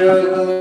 সে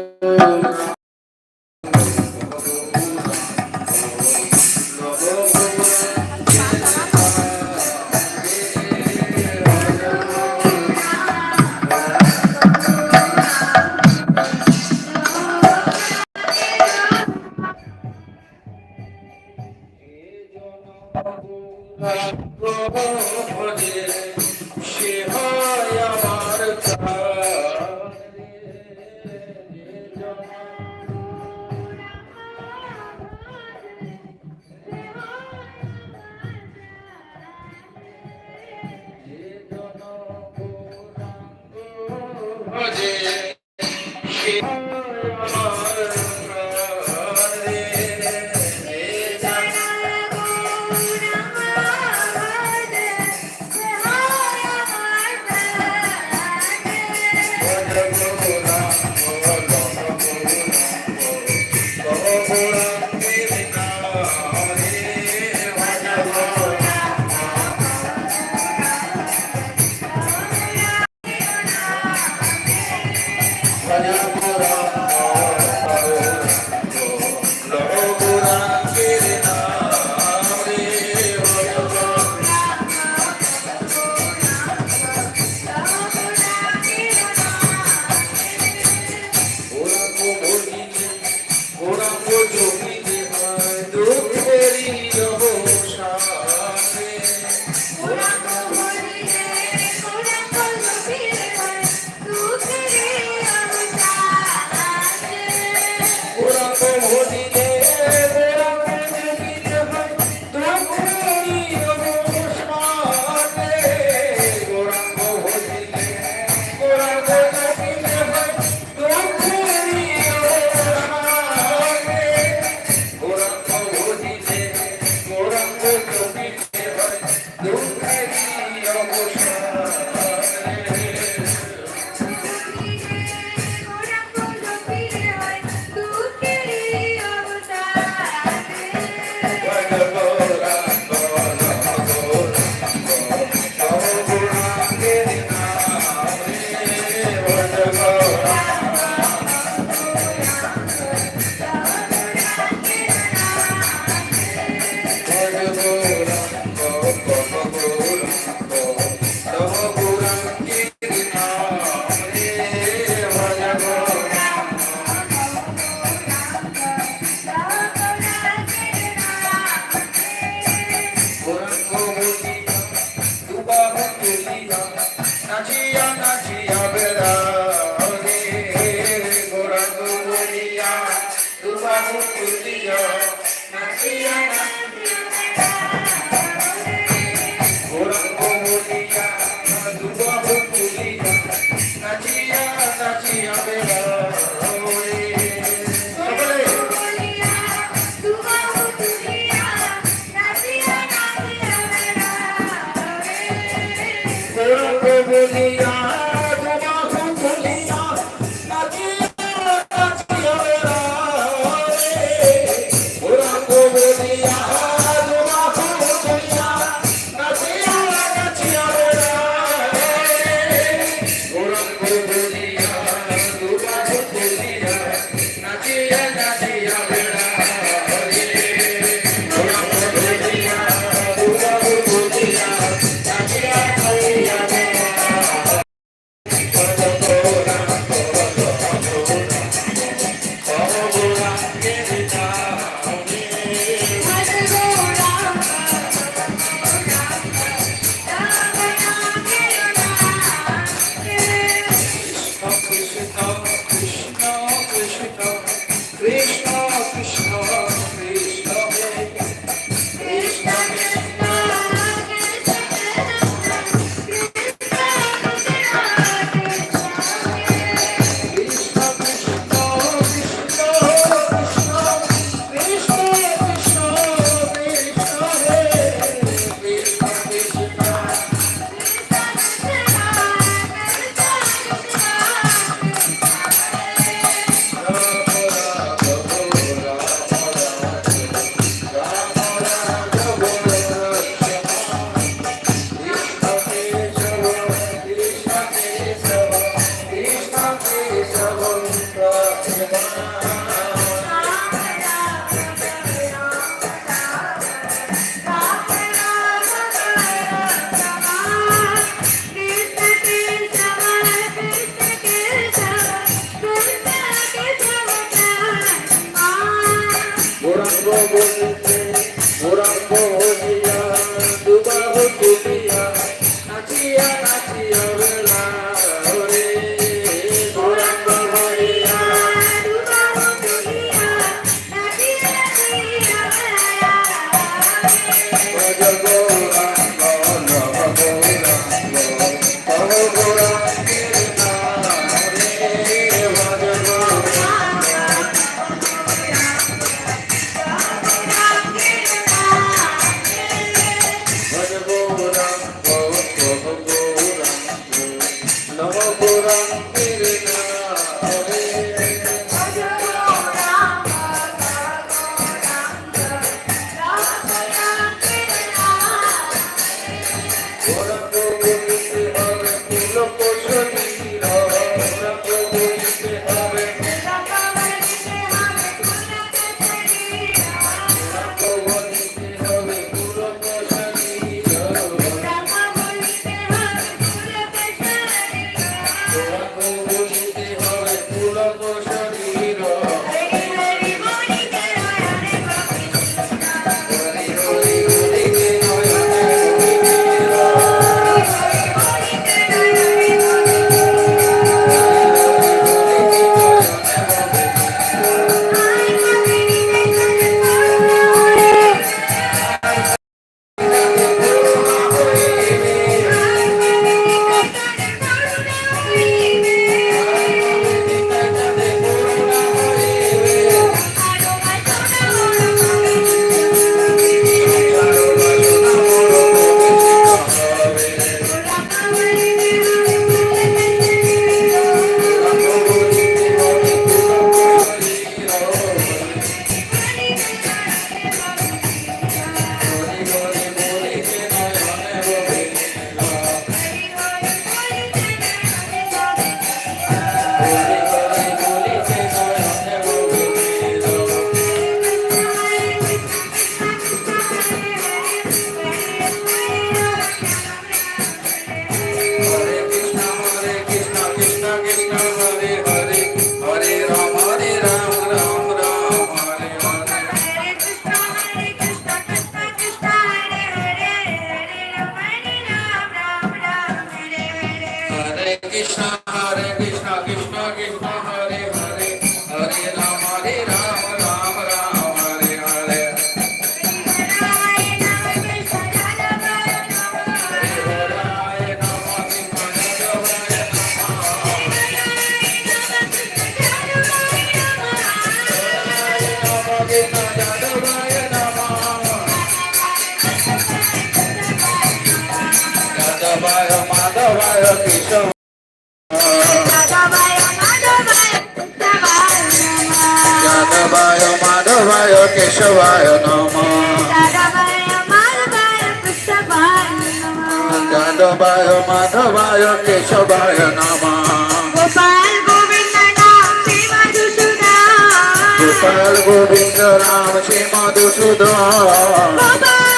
Gopal Govinda Ram Shri Madhusudan Gopal Govinda Ram Shri Madhusudan.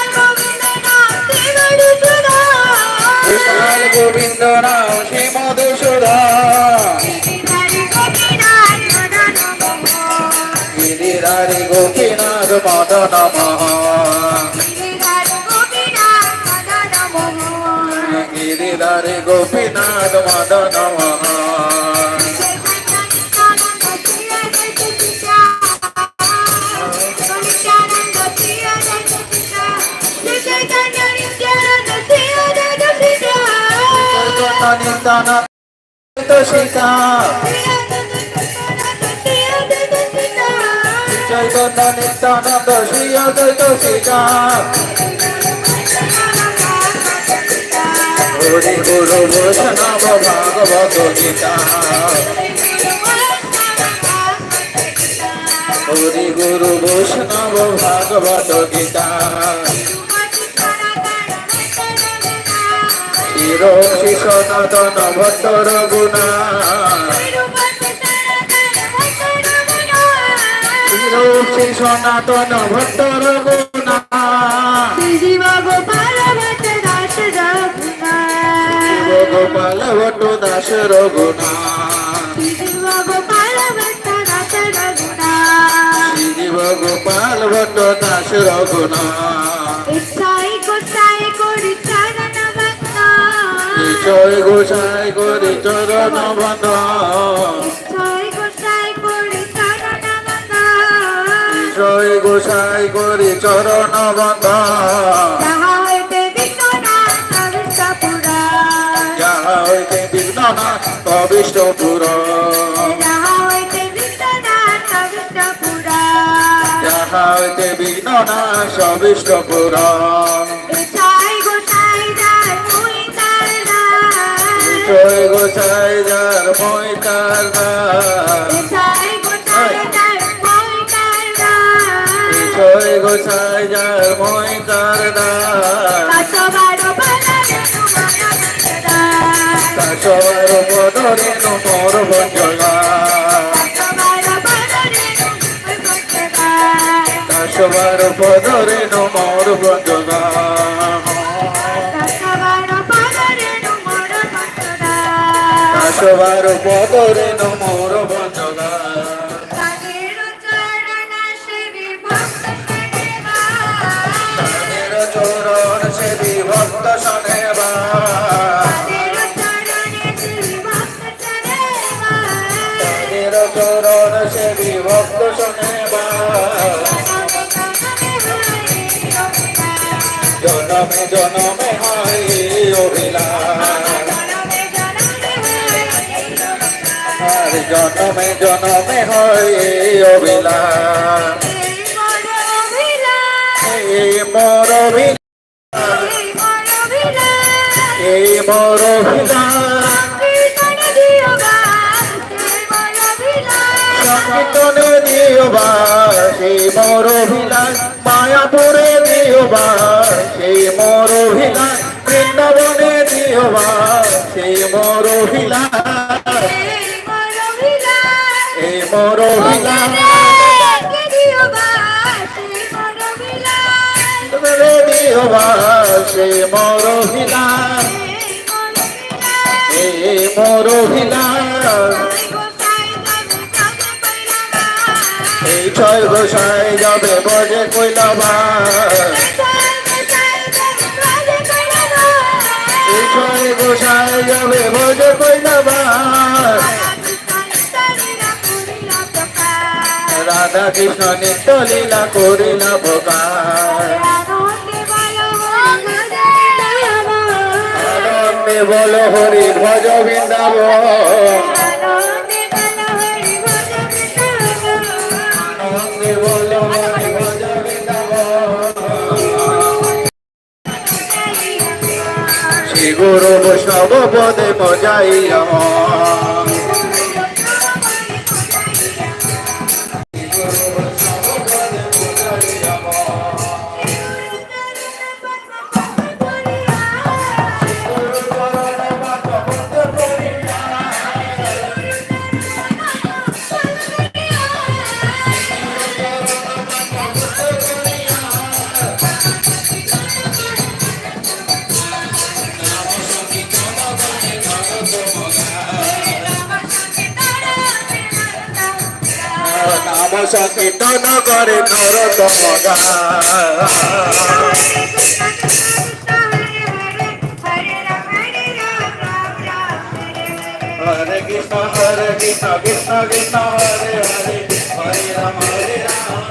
Govinda নাম শ্রী মধুসূদা হরি গোপীনাথ পদ নম গিরিধারী গোপীনাথ পদ নম গিরিধারী চৈতন্য নিত্যানন্দ সীতা। চৈতন্য নিত্যানন্দ শ্রী অদ্বৈত সীতা। হরি গুরু বৈষ্ণব ভাগবত গীতা। হরি গুরু বৈষ্ণব ভাগবত গীতা। চির সনাতন ভট্টর গুণা চির সনাতন ভট্টর গুণা জীব গোপাল ভট্ট দাস রঘুনা জীব গোপাল ভট্ট দাস রঘুনাথ জীব গোপাল ভট্ট দাস রঘুনা জয় গোসাই করি চরণ বন্ধ। ইচ্ছাই গোসাই করি চরণ বন্দন জয় গোসাই করি চরণ বন্ধ। যাহা হইতে যাহা হইতে বিঘ্ননাথ কবিষ্টপুর যাহা হইতে বিশ্বনাথ পবিত্র পুরাণ যাহা হইতে বিঘ্ননাথ সবিষ্টপুর ইচ্ছাই গোসাই গোছায় যার মই তার গান গোছায় যার মই তার দান। পাঁচশো বারো বাজারে তোমার দান। কাশর পদরে মোর বঞ্জগান পাঁচশো বারো বাজারে তোমার দান কাশবার পদরে মোর বঞ্জগান দান কাশবার পদরে মোর বঞ্জগান কানের চরণ সেবি ভক্ত সেবা তাদের চরণ সে বিভক্ত শনেবা কানের চরণে সেবি ভক্ত চরণ সে বিভক্ত শনেবা জনমে জনমে হয় অভিলাষ। জনমে জনমে হয় অভিলাষ সেই মোর অভিলাষ। মায়াপুরে দিও বা সেই মোর অভিলাষ বৃন্দাবনে দিও বা সেই মোর অভিলাষ। এই মোর অভিলাষ রে দিও বা সেই মোর অভিলাষ এই ছয় গোসাই যাবে বজে কইলাবা এই ছয় গোসাই যাবে বজে রাধা কৃষ্ণ নিত্য লীলা করিলা আনন্দে বল হরি ভজ বৃন্দাবন। শ্রী গুরু বৈষ্ণব পদে মজাইয়া নাম সংকীর্তন করে নরতম হরে কৃষ্ণ হরে কৃষ্ণ কৃষ্ণ কৃষ্ণ, হরে হরে হরে রাম হরে রাম রাম রাম।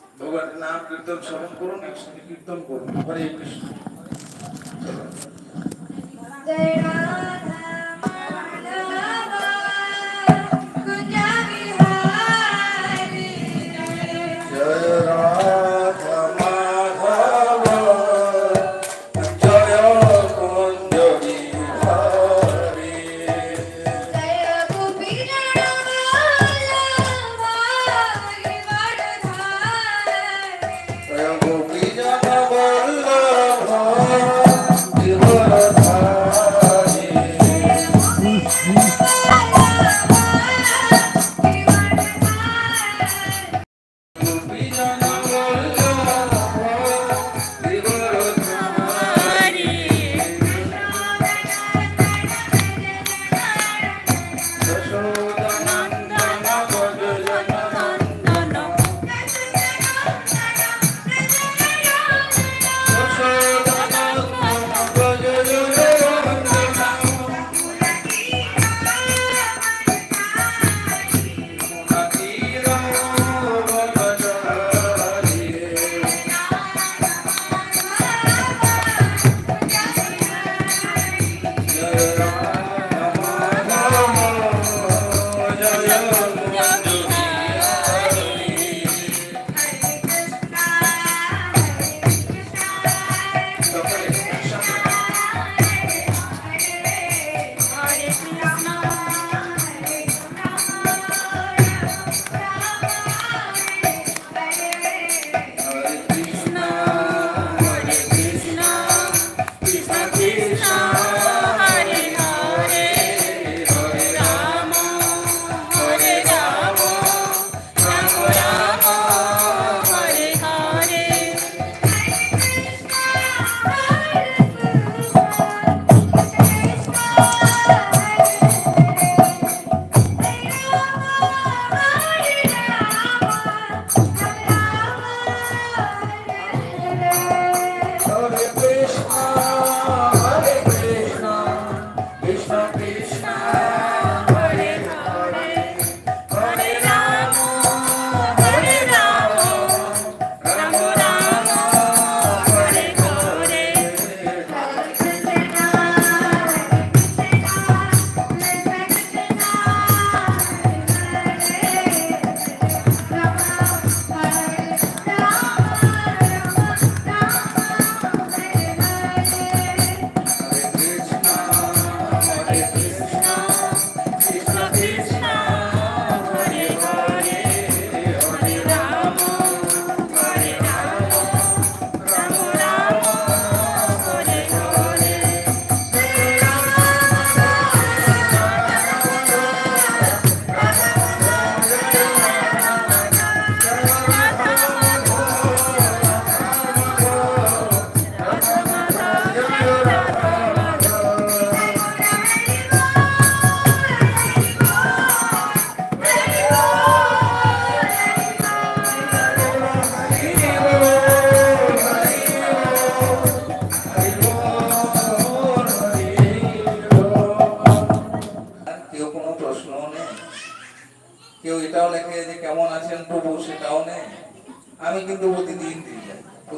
ভগবানের নাম কীর্তন স্মরণ করুন কীর্তন করুন। হরে কৃষ্ণ। Ram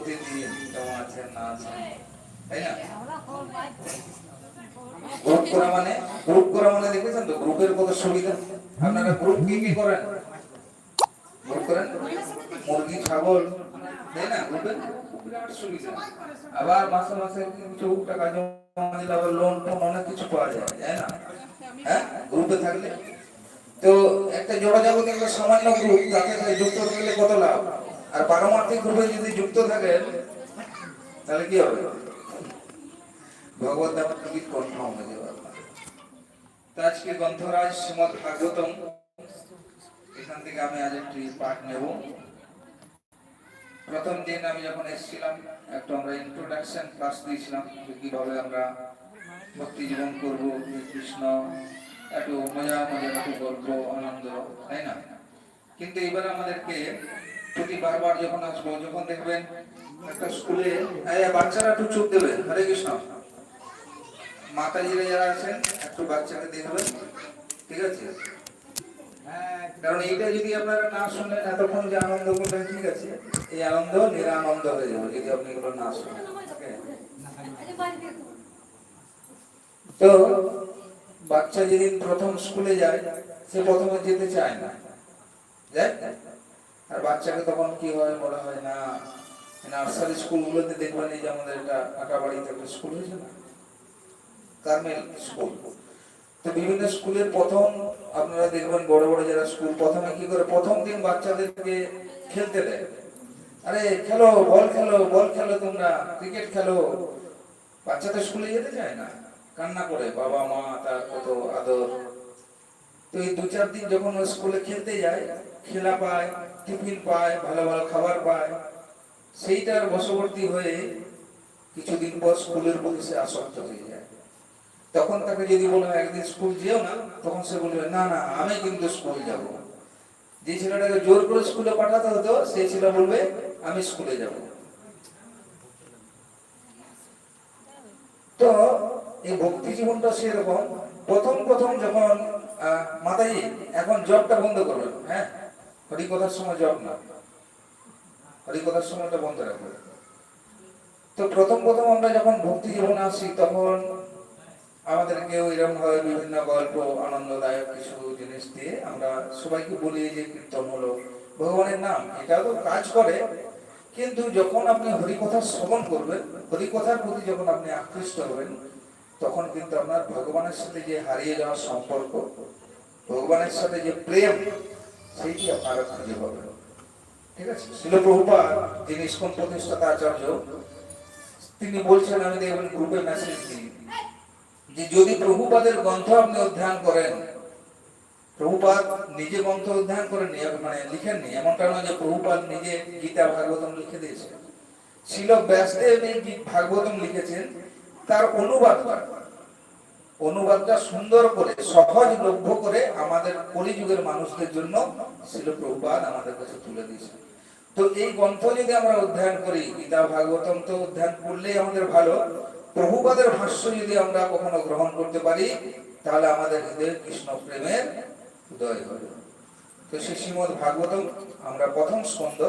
প্রতিদিন কেমন আছেন না আছেন তাই না গ্রুপ করা মানে গ্রুপ করা মানে দেখেছেন তো? গ্রুপের কত সুবিধা? আপনারা গ্রুপ কি কি করেন? গ্রুপ করেন? মুরগি, ছাগল, তাই না? গ্রুপে সুবিধা। আবার মাসে মাসে কিছু টাকা জমা দিলে আবার লোন টোন অনেক কিছু পাওয়া যায়, তাই না? হ্যাঁ? গ্রুপে থাকলে। তো একটা জোড়া জগতে একটা সামান্য গ্রুপ সাথে যুক্ত থাকলে কত লাভ? আর পারমার্থিক গ্রুপে যদি যুক্ত থাকেন, তাহলে কি হবে? ভগবত হয়ে আজকে ভাগবতম এখান থেকে আমি আজ একটি পাঠ নেব। প্রথম দিন আমি যখন এসেছিলাম, একটু আমরা ইন্ট্রোডাকশন ক্লাস দিয়েছিলাম কীভাবে আমরা ভক্তি জীবন করব কৃষ্ণ একটু মজা মজা একটু গল্প, আনন্দ, তাই না? কিন্তু এবার আমাদেরকে প্রতি বারবার যখন আসব, যখন দেখবেন একটা স্কুলে বাচ্চারা একটু চোখ দেবে, হরে কৃষ্ণ। মাতাজিরা যারা আছেন, একটু বাচ্চাকে দেখবেন ঠিক আছে? কারণ এইটা যদি আপনারা না শুনেন এতক্ষণ যে আনন্দ করলেন, ঠিক আছে? এই আনন্দ নিরানন্দ হয়ে যাবে যদি আপনি এগুলো না শুনেন তো, বাচ্চা যেদিন প্রথম স্কুলে যায়, সে প্রথমে যেতে চায় না। যায় আর বাচ্চাকে তখন কি হয় বলা হয় না, নার্সারি স্কুলগুলোতে দেখবেন এই যে আমাদের এটা আঁকাবাড়িতে একটা স্কুল হয়েছে না? Carmel school. তো বিভিন্ন স্কুলের প্রথম, আপনারা দেখবেন বড় বড় যারা স্কুল, প্রথমে কি করে, প্রথম দিন বাচ্চাদেরকে খেলতে দেয়। আরে খেলো, বল খেলো বল খেলো তোমরা, ক্রিকেট খেলো। বাচ্চা তো স্কুলে যেতে চায় না, কান্না করে, বাবা মা তার কত আদর। তো এই দু চার দিন যখন স্কুলে খেলতে যায়, খেলা পায় টিফিন পায়, ভালো ভালো খাবার পায়, সেইটার বশবর্তী হয়ে কিছুদিন পর স্কুলের প্রতি সে আসক্ত হয়ে যায়। তখন তাকে যদি বলা হয় একদিন স্কুল যেও না, তখন সে বলবে, না না, আমি কিন্তু স্কুল যাব। যে ছেলেটাকে জোর করে স্কুলে পাঠাতে হতো, সেই ছেলে বলবে, আমি স্কুলে যাব। তো এই ভক্তি জীবনটা সেরকম। প্রথম প্রথম যখন মাতাজি, এখন জবটা বন্ধ করবেন হ্যাঁ? হরিকথার সময় জব না। হরিকথার সময়টা বন্ধ রাখবেন তো প্রথম প্রথম আমরা যখন ভক্তি জীবনে আসি, তখন আমাদেরকে এরকম ভাবে বিভিন্ন গল্প, আনন্দদায়ক কিছু জিনিস দিয়ে আমরা সবাইকে বলি যে কীর্তন হলো। ভগবানের নাম এটা তো কাজ করে। কিন্তু যখন আপনি হরিকথা শ্রবণ করবেন, হরিকথার প্রতি যখন আপনি আকৃষ্ট হবেন, তখন কিন্তু আপনার ভগবানের সাথে যে হারিয়ে যাওয়ার সম্পর্ক, ভগবানের সাথে যে প্রেম সেইটি আপনারা খুঁজে পাবেন ঠিক আছে? শিল প্রভুপাদ, যিনি ইস্কন প্রতিষ্ঠাতা আচার্য, তিনি বলছেন, আমি দেখবেন গ্রুপে মেসেজ দিই যে যদি প্রভুপাদের গ্রন্থ আপনি অধ্যয়ন করেন, প্রভুপাদ নিজে গ্রন্থ অধ্যয়ন করেননি মানে লিখেননি, এমনটা নয় যে প্রভুপাদ নিজে গীতা ভাগবতম লিখে দিয়েছেন। শিল ব্যাসদেব এই ভাগবতম লিখেছেন, তার অনুবাদটা অনুবাদটা সুন্দর করে, সহজ লভ্য করে আমাদের কলিযুগের মানুষদের জন্য ছিল প্রভুপাদ আমাদের কাছে তুলে দিয়েছে। তো এই গ্রন্থ যদি আমরা অধ্যয়ন করি, গীতা, ভাগবতম তো অধ্যয়ন করলেই আমাদের ভালো। প্রভুপাদের ভাষ্য যদি আমরা কখনো গ্রহণ করতে পারি, তাহলে আমাদের হৃদয়ে কৃষ্ণ প্রেমের উদয় হবে। তো সে শ্রীমদ ভাগবতম, আমরা প্রথম স্কন্ধ।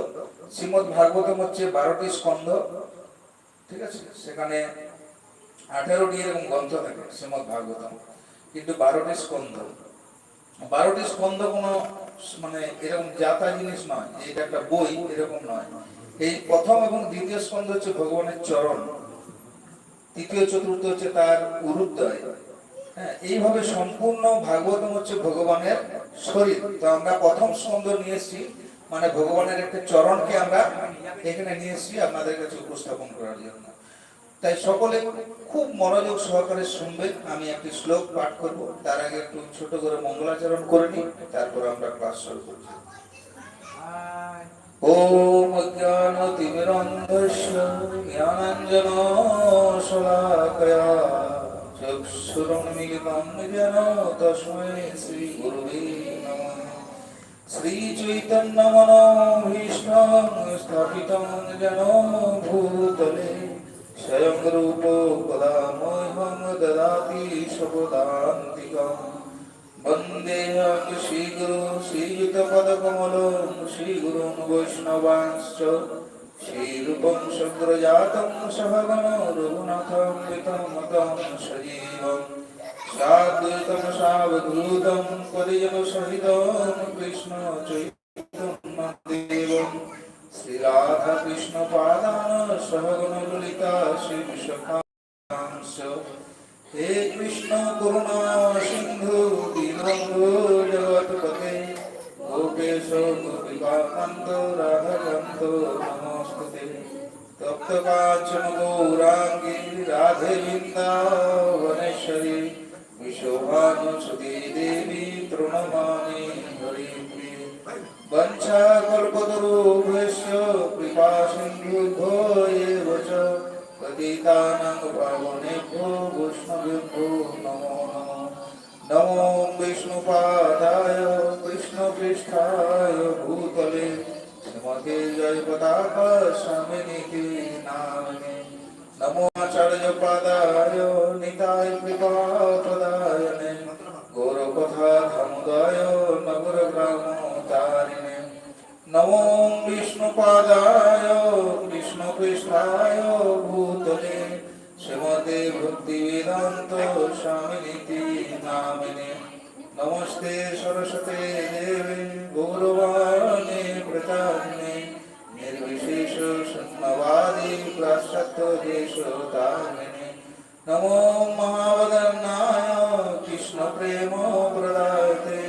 শ্রীমদ ভাগবতম হচ্ছে বারোটি স্কন্ধ। ঠিক আছে? সেখানে আঠারোটি এরকম গ্রন্থ থাকে শ্রীমদ ভাগবতম কিন্তু বারোটি স্কন্ধ। বারোটি স্কন্ধ কোনো মানে এরকম জাতা জিনিস নয়, যে এটা একটা বই, এরকম নয়। এই প্রথম এবং দ্বিতীয় স্কন্ধ হচ্ছে ভগবানের চরণ। তৃতীয়, চতুর্থ হচ্ছে তার উরুদ্দয়। হ্যাঁ এইভাবে সম্পূর্ণ ভাগবতম হচ্ছে ভগবানের শরীর। তো আমরা প্রথম স্কন্ধ নিয়ে এসেছি মানে ভগবানের একটা চরণকে আমরা এখানে নিয়ে এসেছি আপনাদের কাছে উপস্থাপন করার জন্য। তাই সকলে খুব মনোযোগ সহকারে শুনবেন। আমি একটি শ্লোক পাঠ করব। তার আগে একটু ছোট করে মঙ্গলাচরণ করে নিই। তারপর আমরা ক্লাস শুরু করছি। ওম অজ্ঞানতিমিরন্ধস্য জ্ঞানাঞ্জন শলাকয়া চক্ষুরুন্মিলিতং যেন তস্मै শ্রীগুরুবে নমঃ। শ্রীচৈতন্যমনোভীষ্টং স্থাপিतं যেন ভূতলে स्वयंरूपो कदामोऽहं ददाति शपदान्तिकम् वन्देऽहं श्रीगुरु श्रीयुतपदकमलं श्रीगुरुन् वैष्णवांश्च श्रीरूपं शङ्करजातं सहगणो रघुनाथं पितमतं सजीवं साद्वैतं सावधूतं परिजनसहितं कृष्णचैतं देवम् श्रीराधाकृष्णपादान् सहगणललिता श्रीविशाखांश्च हे कृष्ण करुणा सिंधु दीनबंधु जगतपते गोपेश गोपिकानंद राधाकांत नमस्ते तप्त कांचन गौरांगी राधे वृंदावनेश्वरी विशोभानुसुती देवी तृणमानि हरिप्रिये वंशाकल्पतरुभ्यश्च পতিতানাং পাবনেভ্যো বৈষ্ণবেভ্যো নমো নমঃ নমো বিষ্ণুপাদায় বিষ্ণুপৃষ্ঠায় ভূতলে শ্রীমতে জয় পতাকা স্বামিনীকে নামে নমো আচার্য পাদায় নমো মহাবদনায় কৃষ্ণ প্রেম প্রদায়তে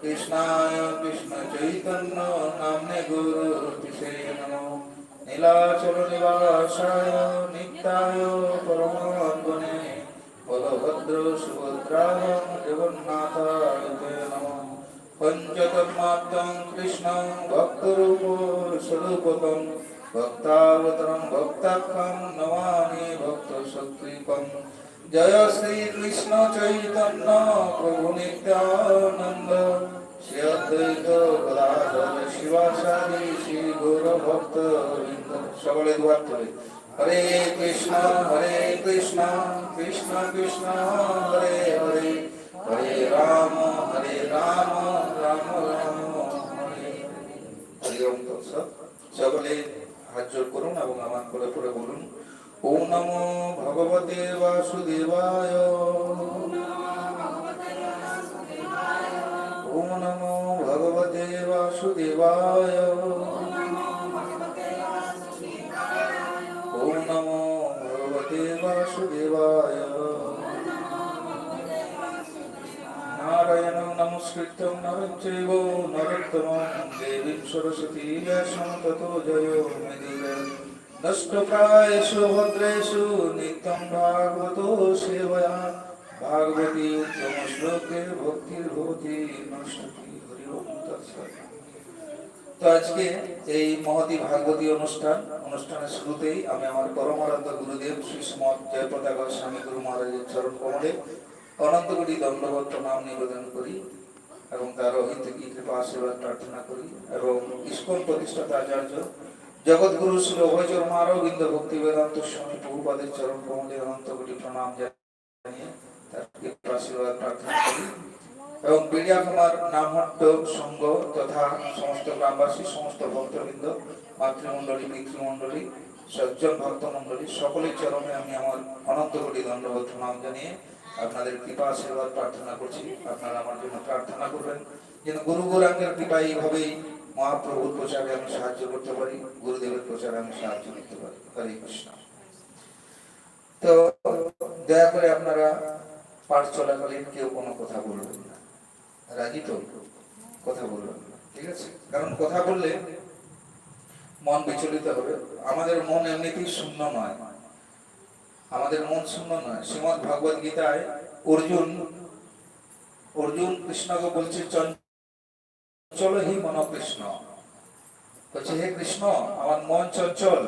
কৃষ্ণায় কৃষ্ণ চৈতন্য নামনে গুরু তিসে নমো নীলাচল নিবাসায় নিত্যায় পরমাত্মনে বলভদ্র সুভদ্রায় জগন্নাথায় নমঃ পঞ্চতন্মাত্মং কৃষ্ণং ভক্তরূপ স্বরূপকং ভক্তাবতরং ভক্তাক্ষং নমামি ভক্ত সক্রিপং জয় শ্রী কৃষ্ণ চৈতন্য প্রভু নিত্যানন্দ শ্রী অদ্বৈত গদাধর শিবাসাদি শ্রী গৌর ভক্ত সকলে দুয়ার ধরে হরে কৃষ্ণ হরে কৃষ্ণ কৃষ্ণ কৃষ্ণ হরে হরে হরে রাম হরে রাম রাম রাম হরে হরি সকলে জোর করুন এবং আমার করে করে বলুন, ও নম ভগবতে বাসুদেবায়। ওম নম ভগবতে বাসুদেবায়। ওম নমো ভগবতে বাসুদেবায়। নারায়ণং নমস্কৃত্যং নরং চৈব নরোত্তমং দেবীং সরস্বতী ব্যাসং ততো জয় নষ্টপ্রায়েষু ভদ্রেষু নিত্যং ভাগবতো সেবয়া ভাগবতী উত্তম শ্লোকে ভক্তির ভবতি নষ্টতি হরি তো আজকে এই মহতি ভাগবতী অনুষ্ঠান, অনুষ্ঠানের শুরুতেই আমি আমার পরমারাধ্য গুরুদেব শ্রী শ্রীমৎ জয়পতাকা স্বামী গুরু মহারাজের চরণ কমলে অনন্ত কোটি দণ্ডবত নাম নিবেদন করি। এবং তার অহিত কি কৃপা আশীর্বাদ প্রার্থনা করি এবং ইস্কন প্রতিষ্ঠাতা আচার্য, জগৎগুরু শ্রী অভয়চর মারবিন্দ ভক্তি বেদান্ত স্বামী প্রভুপাদের চরণ অনন্ত কোটি প্রণাম জানিয়ে তার আশীর্বাদ প্রার্থনা করি। এবং বিড়িয়া কুমার নামহট্ট সংঘ তথা সমস্ত গ্রামবাসী, সমস্ত ভক্তবৃন্দ, মাতৃমণ্ডলী, পিতৃমণ্ডলী, সজ্জন ভক্ত মণ্ডলী সকলের চরণে আমি আমার অনন্ত কোটি দণ্ডবদ্ধ নাম জানিয়ে আপনাদের কৃপা, আশীর্বাদ, প্রার্থনা করছি। আপনারা আমার জন্য প্রার্থনা করবেন। যেন গুরু গৌরাঙ্গের কৃপা এইভাবেই মহাপ্রভুর প্রচারে আমি সাহায্য করতে পারি, গুরুদেবের প্রচারে আমি সাহায্য করতে পারি। হরে কৃষ্ণ। তো দয়া করে আপনারা পাঠ চলাকালীন কেউ কোনো কথা বলবেন না। রাজি তো? কথা বলবেন না, ঠিক আছে? কারণ কথা বললে মন বিচলিত হবে। আমাদের মন এমনিতেই শূন্য নয়। আমাদের মন শূন্য নয়। শ্রীমদ ভগবত গীতায় অর্জুন অর্জুন কৃষ্ণকে বলছে চঞ্চল হি মন কৃষ্ণ বলছে, হে কৃষ্ণ, আমার মন চঞ্চল।